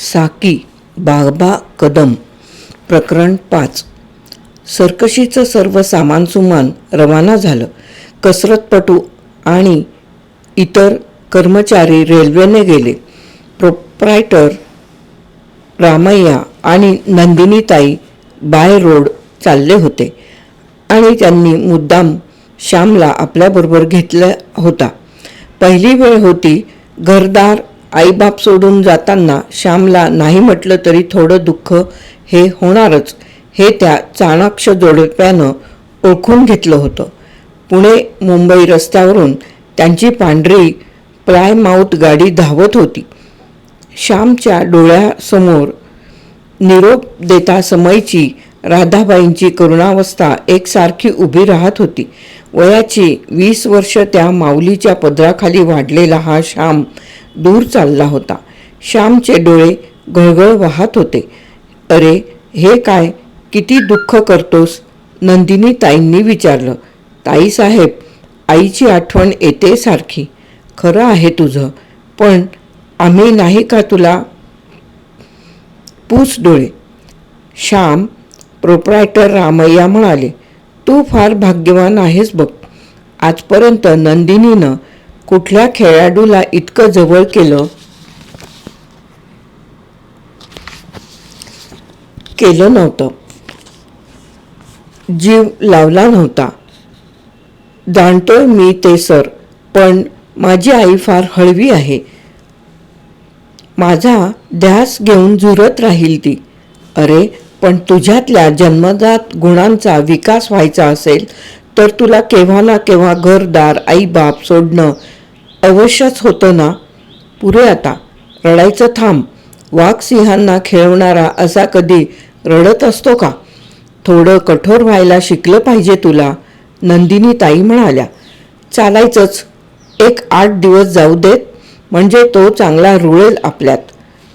साकी बाबा कदम. प्रकरण पाच. सर्कशीचं सर्व सामान सुमान रवाना झालं. कसरतपटू आणि इतर कर्मचारी रेल्वेने गेले. प्रोप्रायटर रामय्या आणि नंदिनीताई बाय रोड चालले होते आणि त्यांनी मुद्दाम श्यामला आपल्याबरोबर घेतला होता. पहिली वेळ होती घरदार आईबाप सोडून जाताना श्यामला नाही म्हटलं तरी थोडं दुःख हे होणारच. हे त्या चाणाक्ष जोडप्यानं ओळखून घेतलं होतं. पुणे मुंबई रस्त्यावरून त्यांची पांढरी प्लायमाऊथ गाडी धावत होती. श्यामच्या डोळ्यासमोर निरोप देता समयची राधाबाईंची करुणावस्था एकसारखी उभी राहत होती. वयाची वीस वर्ष त्या माऊलीच्या पदराखाली वाढलेला हा श्याम दूर चालला होता. श्यामचे डोळे गळगळ वाहत होते. अरे हे काय? किती दुःख करतोस? नंदिनी ताईंनी विचारलं. ताईसाहेब आईची आठवण येते सारखी. खरं आहे तुझं पण आम्ही नाही का तुला पूस डोळे? श्याम प्रोप्रायटर रामय्या म्हणाले तू फार भाग्यवान आहेस बघ. आजपर्यंत नंदिनीनं कुठल्या खेळाडूला इतकं जवळ केलं? केलं नव्हतं. जीव लावला नव्हता. जाणतोय मी ते सर पण माझी आई फार हळवी आहे. माझा ध्यास घेऊन झुरत राहील ती. अरे पण तुझ्यातल्या जन्मजात गुणांचा विकास व्हायचा असेल तर तुला केव्हा ना केव्हा घरदार आईबाप सोडणं अवश्यच होतं ना. पुरे आता रडायचं थांब. वाघसिंहांना खेळवणारा असा कधी रडत असतो का? थोडं कठोर व्हायला शिकलं पाहिजे तुला नंदिनी ताई म्हणाल्या. चालायचंच. एक आठ दिवस जाऊ देत म्हणजे तो चांगला रुळेल आपल्यात.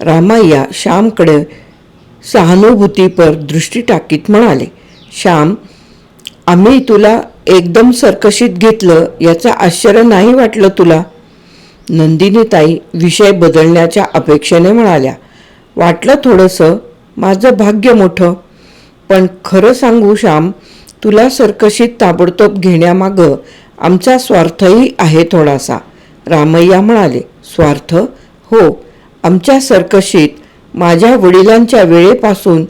रामय्या श्यामकडे सहानुभूतीपर दृष्टी टाकीत म्हणाले. श्याम आम्ही तुला एकदम सरकशीत घेतलं याचं आश्चर्य नाही वाटलं तुला? नंदिनीताई विषय बदलण्याच्या अपेक्षेने म्हणाल्या वाटलं थोडंसं माझं भाग्य मोठं पण खरं सांगू श्याम तुला सरकशीत ताबडतोब घेण्यामागं आमचा स्वार्थही आहे थोडासा रामय्या म्हणाले. स्वार्थ? हो आमच्या सरकशीत माझ्या वडिलांच्या वेळेपासून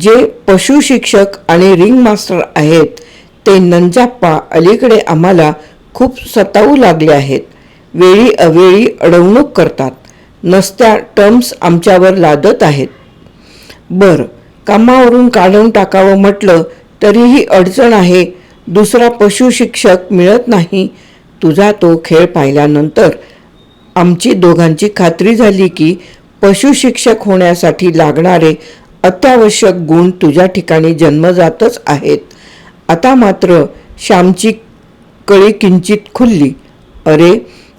जे पशु शिक्षक आणि रिंग मास्टर आहेत ते नंजाप्पा अलीकडे आम्हाला खूप सतावू लागले आहेत. वेळी अवेळी अडवणूक करतात. नसत्या टर्म्स आमच्यावर लादत आहेत. बरं कामावरून काढून टाकावं म्हटलं तरीही अडचण आहे. दुसरा पशु शिक्षक मिळत नाही. तुझा तो खेळ पाहिल्यानंतर आमची दोघांची खात्री झाली की पशुशिक्षक होण्यासाठी लागणारे अत्यावश्यक गुण तुझ्या ठिकाणी जन्मजातच आहेत. आता मात्र श्यामची कळी किंचित खुलली. अरे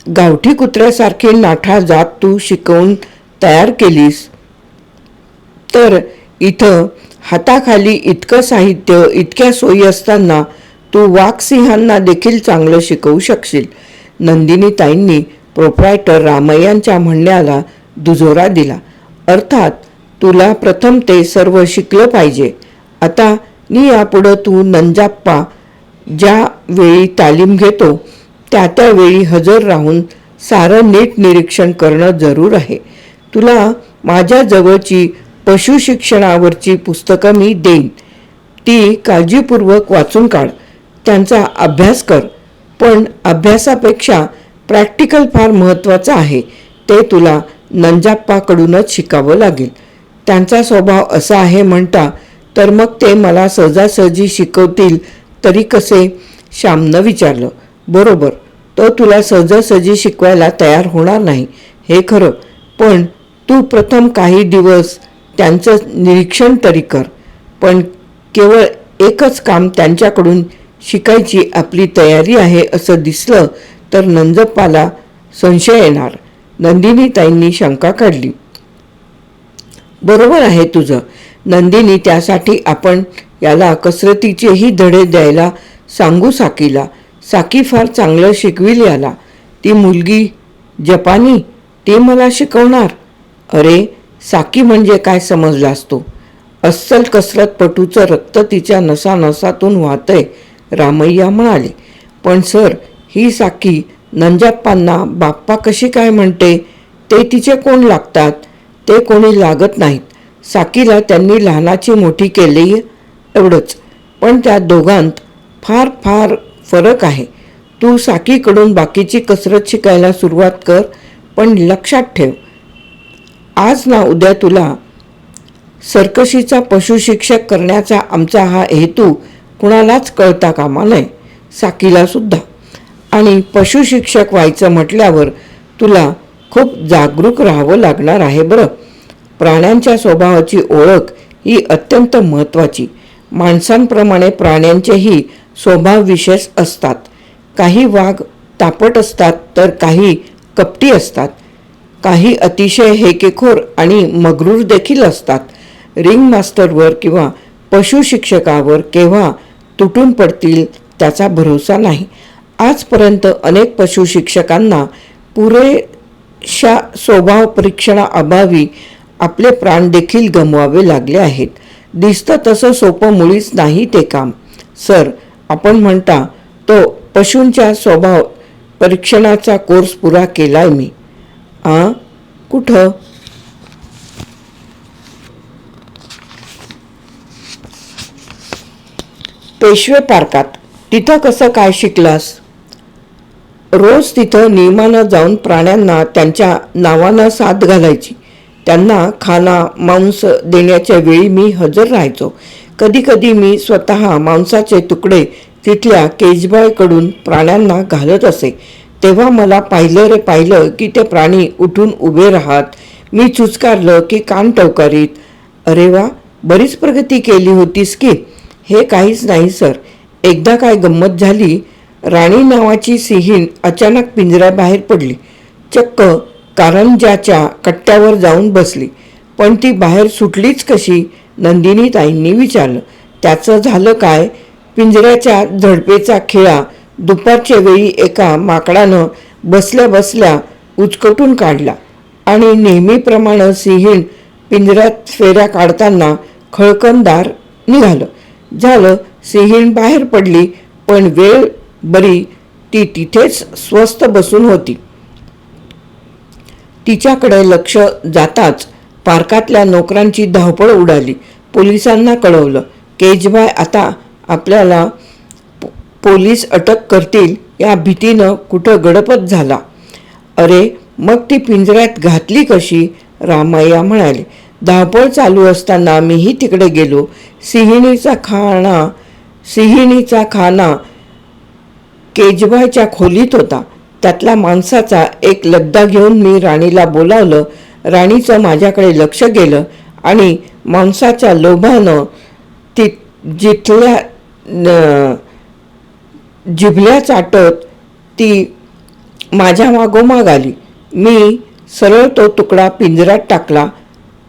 गावठी कुत्र्यासारखी नाठा जात तू शिकवून तयार केलीस. तर इथं हाताखाली इतकं साहित्य इतक्या सोयी असताना तू वाघसिंहांना देखील चांगलं शिकवू शकशील. नंदिनीताईंनी प्रोप्रायटर रामय्यांच्या म्हणण्याला दुजोरा दिला. अर्थात तुला प्रथम ते सर्व शिकलं पाहिजे. आता नी यापुढं तू नंजाप्पा ज्या वेळी तालीम घेतो त्या त्या वेळी हजर राहून सारं नीट निरीक्षण करणं जरूर आहे. तुला माझ्या जवळची पशुशिक्षणावरची पुस्तकं मी देईन. ती काळजीपूर्वक वाचून काढ. त्यांचा अभ्यास कर. पण अभ्यासापेक्षा प्रॅक्टिकल फार महत्त्वाचं आहे. ते तुला नंजाप्पाकडूनच शिकावं लागेल. त्यांचा स्वभाव असा आहे म्हणता तर मग ते मला सहजासहजी शिकवतील तरी कसे? श्यामनं विचारलं. बरोबर. तो तुला सहजासहजी शिकवायला तयार होणार नाही. हे खरं. पण तू प्रथम काही दिवस त्यांचं निरीक्षण तरी कर. पण केवळ एकच काम त्यांच्याकडून शिकायची आपली तयारी आहे असं दिसलं तर नंजप्पाला संशय येणार. नंदिनी ताईंनी शंका काढली. बरोबर आहे तुझं. नंदिनी त्यासाठी आपण याला कसरतीचेही धडे द्यायला सांगू साकीला. साकी फार चांगलं शिकविल याला. ती मुलगी जपानी ती मला शिकवणार. अरे साकी म्हणजे काय समजला असतो अस्सल कसरतपटूचं रक्त तिच्या नसानसातून वाहतंय रामय्या म्हणाले. पण सर ही साकी नंजाप्पांना बाप्पा कशी काय म्हणते? ते तिचे कोण लागतात? ते कोणी लागत नाहीत. साकीला त्यांनी लहानाची मोठी केली एवढंच. पण त्या दोघांत फार फार फरक आहे. तू साकीकडून बाकीची कसरत शिकायला सुरुवात कर पण लक्षात ठेव. आज ना उद्या तुला सर्कशीचा पशुशिक्षक करण्याचा आमचा हा हेतू कुणालाच कळता कामा नये साकीला सुद्धा. आणि पशुशिक्षक व्हायचं म्हटल्यावर तुला खूप जागरूक राहावं लागणार आहे बरं. प्राण्यांच्या स्वभावाची ओळख ही अत्यंत महत्त्वाची. माणसांप्रमाणे प्राण्यांचेही स्वभावविशेष असतात. काही वाघ तापट असतात तर काही कपटी असतात. काही अतिशय हेकेखोर आणि मगरूर देखील असतात. रिंग मास्टरवर किंवा पशु शिक्षकावर केव्हा तुटून पडतील त्याचा भरोसा नाही. आजपर्यंत अनेक पशु शिक्षकांना पुरेशा स्वभाव परीक्षणाअभावी आपले प्राण देखील गमवावे लागले आहेत. दिसतं तसं सोपं मुळीच नाही ते काम. सर आपण म्हणता तो पशूंच्या स्वभाव परीक्षणाचा कोर्स पुरा केलाय मी. आ? कुठं? पेशवे पार्कात. तिथं कसं काय शिकलास? रोज तिथं नियमानं जाऊन प्राण्यांना त्यांच्या नावानं साथ घालायची. त्यांना खाना मांस देण्याच्या वेळी मी हजर राहायचो. कधीकधी मी स्वतः मांसाचे तुकडे तिथल्या केजबाईकडून प्राण्यांना घालत असे. तेव्हा मला पाहिलं रे पाहिलं की ते प्राणी उठून उभे राहत. मी चुचकारलं की कान टवकारीत अरे वा बरीच प्रगती केली होतीस की. हे काहीच नाही सर. एकदा काय गंमत झाली राणी नावाची सिहीण अचानक पिंजऱ्याबाहेर पडली. चक्क कारंजाच्या कट्ट्यावर जाऊन बसली. पण ती बाहेर सुटलीच कशी? नंदिनी ताईंनी विचारलं. त्याचं झालं काय? पिंजऱ्याच्या झडपेचा खिळा. दुपारच्या वेळी एका माकडानं बसल्या बसल्या उचकटून काढला. आणि नेहमीप्रमाणे सिंहीण पिंजऱ्यात फेऱ्या काढताना खळकणदार निघालं. झालं सिंहीण बाहेर पडली पण वेळ बरी ती तिथेच स्वस्थ बसून होती. तिच्याकडे लक्ष जाताच पार्कातल्या नोकरांची धावपळ उडाली. पोलिसांना कळवलं केजबाय आता आपल्याला पो- पोलीस अटक करतील या भीतीनं कुठं गडपत झाला? अरे मग ती पिंजऱ्यात घातली कशी? रामय्या म्हणाले. धावपळ चालू असताना मीही तिकडे गेलो. सिंहिणीचा खाणा सिंहिणीचा खाना केजबायच्या खोलीत होता. त्यातला माणसाचा एक लगदा घेऊन मी राणीला बोलावलं राणीचं माझ्याकडे लक्ष गेलं आणि मांसाच्या लोभानं ती जिथल्या न- जिभल्या चाटत ती माझ्या मागोमाग आली. मी सरळ तो तुकडा पिंजऱ्यात टाकला.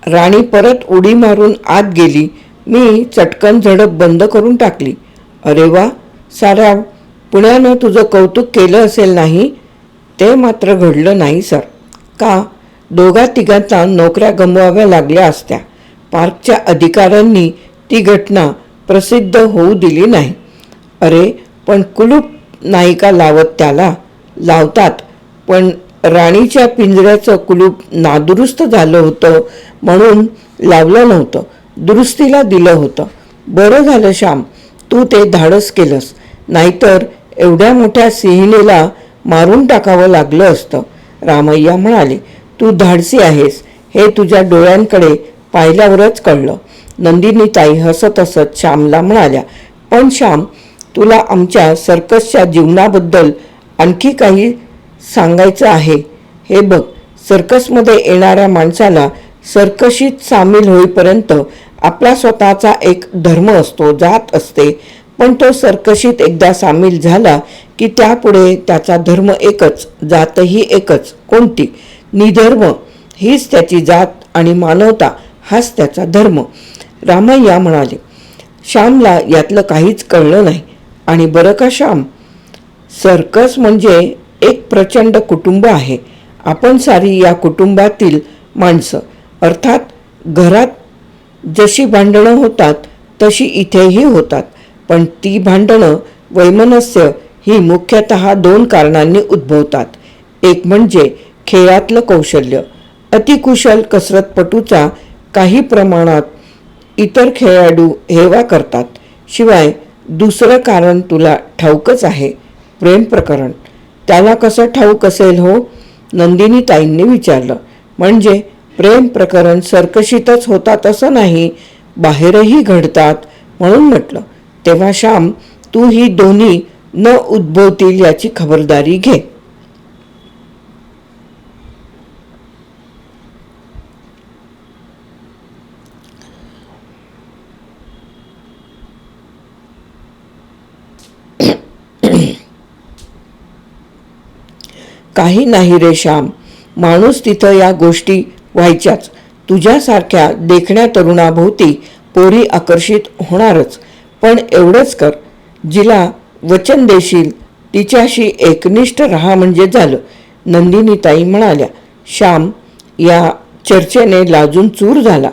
राणी परत उडी मारून आत गेली. मी चटकन झडप बंद करून टाकली. अरे वा साऱ्या पुण्यानं तुझं कौतुक केलं असेल नाही? ते मात्र घडलं नाही सर. का? दोघा तिघांचा नोकऱ्या गमवाव्या लागल्या असत्या. पार्कच्या अधिकाऱ्यांनी ती घटना प्रसिद्ध होऊ दिली नाही. अरे पण कुलूप नायिका लावत त्याला लावतात. पण राणीच्या पिंजऱ्याचं कुलूप नादुरुस्त झालं होतं म्हणून लावलं नव्हतं. दुरुस्तीला दिलं होतं. बरं झालं श्याम तू ते धाडस केलंस. नाहीतर एवढ्या मोठ्या सिंहिणीला मारून टाकावं लागलं असतं. रामय्या म्हणाले तू धाडसी आहेस हे तुझ्या डोळ्यांकडे पाहिल्यावरच कळलं. नंदिनी ताई हसत हसत श्यामला म्हणाल्या पण श्याम तुला आमच्या सर्कसच्या जीवनाबद्दल आणखी काही सांगायचं आहे? हे बघ सर्कसमध्ये येणाऱ्या माणसाला सर्कशीत सामील होईपर्यंत आपला स्वतःचा एक धर्म असतो जात असते. पण तो सर्कशीत एकदा सामील झाला की त्यापुढे त्याचा धर्म एकच जातही एकच. कोणती? निधर्म. हीच त्याची जात आणि मानवता हाच त्याचा धर्म. रामय्या म्हणाले श्यामला यातलं काहीच कळलं नाही. आणि बरं का श्याम? सर्कस म्हणजे एक प्रचंड कुटुंब आहे. आपण सारी या कुटुंबातील माणसं अर्थात घरात जशी भांडणं होतात तशी इथेही होतात. पण ती भांडणं वैमनस्य ही मुख्यतः दोन कारणांनी उद्भवतात. एक म्हणजे खेळातलं कौशल्य. अतिकुशल कसरतपटूचा काही प्रमाणात इतर खेळाडू हेवा करतात. शिवाय दुसरं कारण तुला ठाऊकच आहे प्रेम प्रकरण. त्याला कसं ठाऊक असेल हो? नंदिनी ताईंनी विचारलं. म्हणजे प्रेम प्रकरण सर्कशीतच होतात असं नाही बाहेरही घडतात म्हणून म्हटलं. तेव्हा श्याम तू ही दोन्ही न उद्भवतील याची खबरदारी घे. काही नाही रे श्याम. माणूस तिथं या गोष्टी व्हायच्याच. तुझ्यासारख्या देखण्या तरुणाभोवती पोरी आकर्षित होणारच. पण एवढंच कर जिला वचन देशील तिच्याशी एकनिष्ठ राहा म्हणजे झालं. नंदिनीताई म्हणाल्या श्याम या चर्चेने लाजून चूर झाला.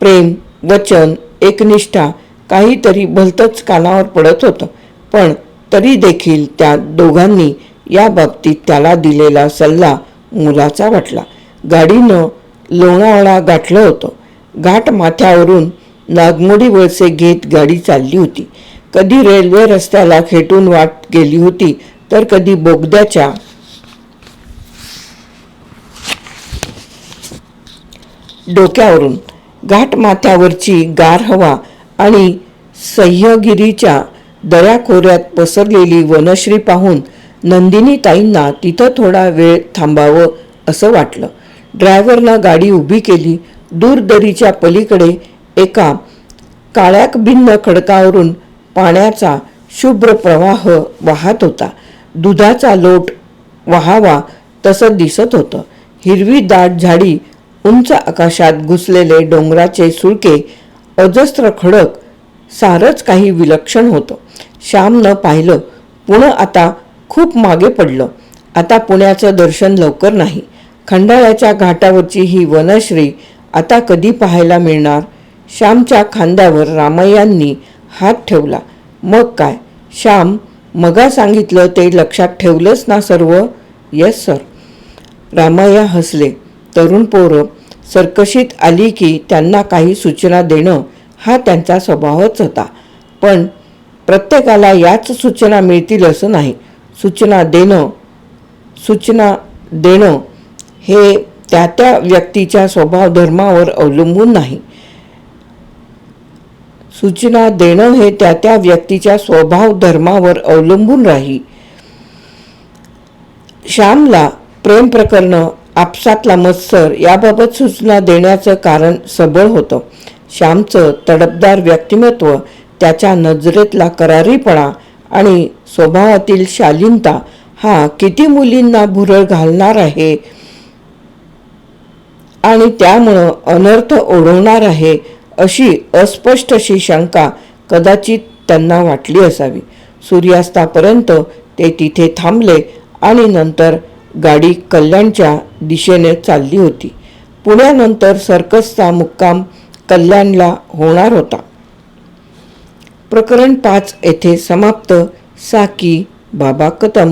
प्रेम वचन एकनिष्ठा काहीतरी भलतंच कानावर पडत होतं. पण तरी देखील त्या दोघांनी या बाबतीत त्याला दिलेला सल्ला मुलाचा वाटला. गाडीनं लोणावळा गाठलं होतं. घाट माथ्यावरून नागमोडी वळसे घेत गाडी चालली होती. कधी रेल्वे रस्त्याला खेटून वाट गेली होती तर कधी बोगद्याच्या डोक्यावरून. घाट माथ्यावरची गार हवा आणि सह्यगिरीच्या दऱ्याखोऱ्यात पसरलेली वनश्री पाहून नंदिनी ताईंना तिथं थोडा वेळ थांबावं असं वाटलं. ड्रायव्हरनं गाडी उभी केली. दूरदरीच्या पलीकडे एका काळ्याक भिन्न खडकावरून पाण्याचा शुभ्र प्रवाह वाहत होता. दुधाचा लोट वाहावा तसं दिसत होतं. हिरवी दाट झाडी उंच आकाशात घुसलेले डोंगराचे सुळके अजस्त्र खडक सारंच काही विलक्षण होतं. श्यामनं पाहिलं पुणं आता खूप मागे पडलं. आता पुण्याचं दर्शन लवकर नाही. खंडाळ्याच्या घाटावरची ही वनश्री आता कधी पाहायला मिळणार? श्यामच्या खांद्यावर रामय्यांनी हात ठेवला. मग काय? श्याम मगा सांगितलं ते लक्षात ठेवलंच ना सर्व? येस सर रामय्या हसले. तरुण पोरं सरकशीत आली की त्यांना काही सूचना देणं हा त्यांचा स्वभावच होता. पण प्रत्येकाला याच सूचना मिळतील असं नाही. सूचना देणं सूचना देणं हे त्या त्या व्यक्तीच्या स्वभाव धर्मावर अवलंबून नाही. सूचना देणं हे त्या त्या व्यक्तीच्या स्वभाव धर्मावर अवलंबून राही. श्यामला प्रेम प्रकरण आपसातला मत्सर याबाबत सूचना देण्याचं कारण सबळ होतं. श्यामचं तडपदार व्यक्तिमत्व त्याच्या नजरेतला करारीपणा आणि स्वभावातील शालीनता हा किती मुलींना भुरळ घालणार आहे? आणि त्यामुळं अनर्थ ओढवणार आहे अशी अस्पष्ट अशी शंका कदाचित त्यांना वाटली असावी. सूर्यास्तापर्यंत ते तिथे थांबले आणि नंतर गाडी कल्याणच्या दिशेने चालली होती. पुण्यानंतर सर्कसचा मुक्काम कल्याणला होणार होता. प्रकरण पाच येथे समाप्त. साकी बाबा कदम